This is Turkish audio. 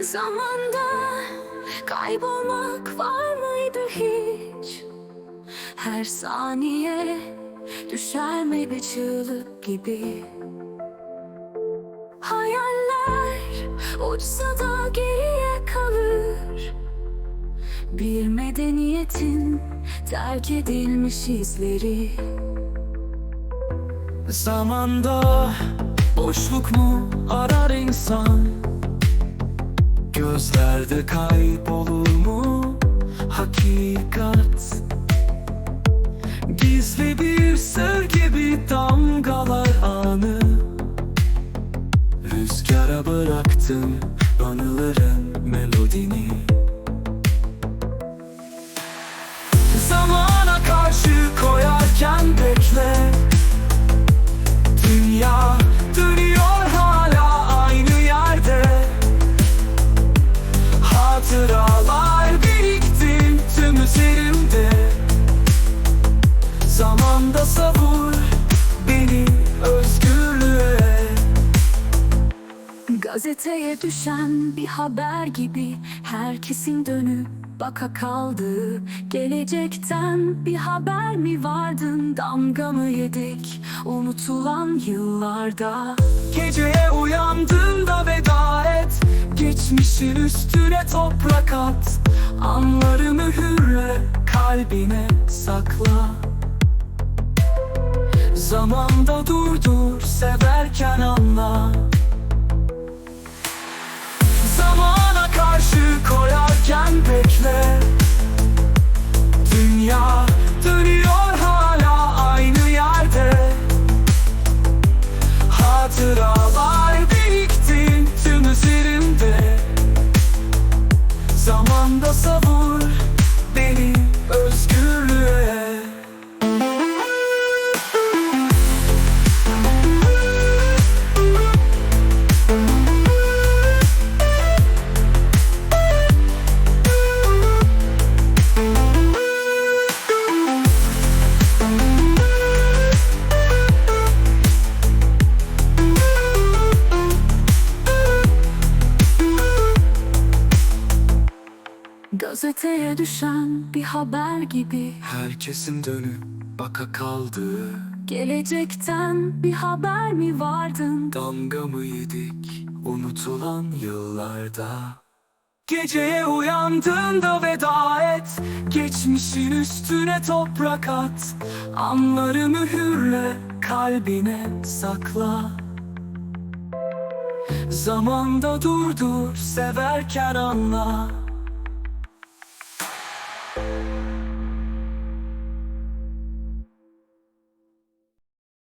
Zamanda kaybolmak var mıydı hiç? Her saniye düşer mi bir çığlık gibi? Hayaller uçsa da geriye kalır Bir medeniyetin terk edilmiş izleri Zamanda boşluk mu arar insan Gözlerde kaybolur mu? Hakikat. Gizli bir sır gibi damgalar anı. Rüzgara bıraktım anıların melodini Hatıralar birikti tüm üzerimde. Zamanda savur beni özgürlüğe. Gazeteye düşen bir haber gibi Herkesin dönüp baka kaldığı Gelecekten bir haber mi vardın? Damga mı yedik unutulan yıllarda? Veda et Geçmişin üstüne toprak at. Anları mühürle kalbine sakla. Zamanda durdur severken anla. Zamana karşı koyarken bekle. Dünya dönüyor hala aynı yerde. Hatıralar Zamanda savur beni Gazeteye düşen bir haber gibi. Herkesin dönüp baka kaldığı Gelecekten bir haber mi vardın? Damga mı yedik unutulan yıllarda? Geceye uyandığında veda et. Geçmişin üstüne toprak at. Anları mühürle kalbine sakla. Zamanda durdur severken anla